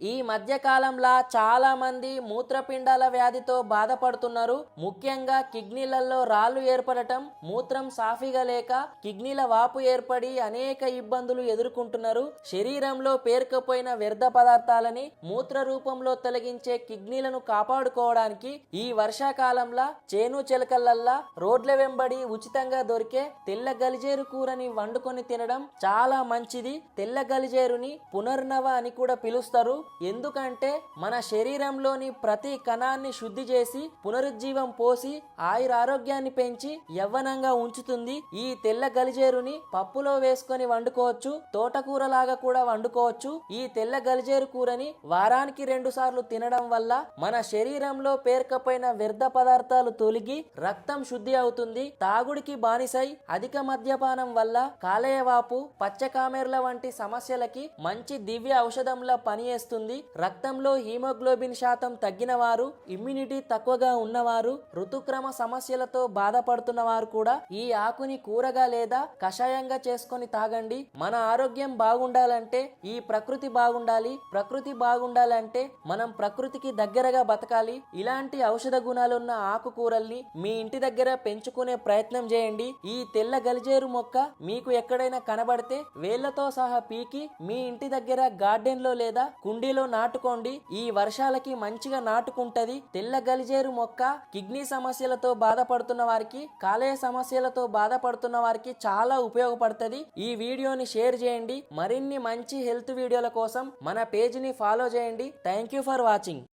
ఈ మధ్య కాలంలో చాలా మంది మూత్రపిండాల వ్యాధితో బాధపడుతున్నారు. ముఖ్యంగా కిడ్నీలలో రాళ్ళు ఏర్పడటం మూత్రం సాఫీగా లేక కిడ్నీల వాపు ఏర్పడి అనేక ఇబ్బందులు ఎదుర్కొంటున్నారు. శరీరంలో పేరుకుపోయిన వ్యర్థ పదార్థాలని మూత్ర రూపంలో తొలగించే కిడ్నీలను కాపాడుకోవడానికి ఈ వర్షాకాలంలో చేను చెలకలల్లా రోడ్ల వెంబడి ఉచితంగా దొరికే తెల్ల గలిజేరు కూరని వండుకొని తినడం చాలా మంచిది. తెల్ల గలిజేరుని పునర్నవ అని కూడా పిలుస్తారు. ఎందుకంటే మన శరీరంలోని ప్రతి కణాన్ని శుద్ధి చేసి పునరుజ్జీవం పోసి ఆయురారోగ్యాన్ని పెంచి యవ్వనంగా ఉంచుతుంది. ఈ తెల్ల గలిజేరుని పప్పులో వేసుకొని వండుకోవచ్చు తోటకూరలాగా కూడా వండుకోవచ్చు. ఈ తెల్ల గలిజేరు కూరని వారానికి రెండు సార్లు తినడం వల్ల మన శరీరంలో పేర్కపోయిన వ్యర్థ పదార్థాలు తొలగి రక్తం శుద్ధి అవుతుంది. తాగుడికి బానిసై అధిక మద్యపానం వల్ల కాలేయవాపు పచ్చకామెర్ల వంటి సమస్యలకి మంచి దివ్య ఔషధంలా పనిచేస్తుంది. రక్తంలో హీమోగ్లోబిన్ శాతం తగ్గిన వారు ఇమ్యూనిటీ తక్కువగా ఉన్నవారు ఋతుక్రమ సమస్యలతో బాధపడుతున్న వారు కూడా ఈ ఆకుని కూరగా లేదా కషాయంగా చేసుకొని తాగండి. మన ఆరోగ్యం బాగుండాలంటే ఈ ప్రకృతి బాగుండాలి. ప్రకృతి బాగుండాలంటే మనం ప్రకృతికి దగ్గరగా బతకాలి. ఇలాంటి ఔషధ గుణాలున్న ఆకుకూరల్ని మీ ఇంటి దగ్గర పెంచుకునే ప్రయత్నం చేయండి. ఈ తెల్ల గలిజేరు మొక్క మీకు ఎక్కడైనా కనబడితే వేళ్ళతో సహా పీకి మీ ఇంటి దగ్గర గార్డెన్లో లేదా కుండీ కుండీలో నాటుకోండి. ఈ వర్షాలకి మంచిగా నాటుకుంటది. తెల్ల గలిజేరు మొక్క కిడ్నీ సమస్యలతో బాధపడుతున్న వారికి కాలేయ సమస్యలతో బాధపడుతున్న వారికి చాలా ఉపయోగపడుతుంది. ఈ వీడియోని షేర్ చేయండి. మరిన్ని మంచి హెల్త్ వీడియోల కోసం మన పేజ్ని ఫాలో చేయండి. Thank you for watching.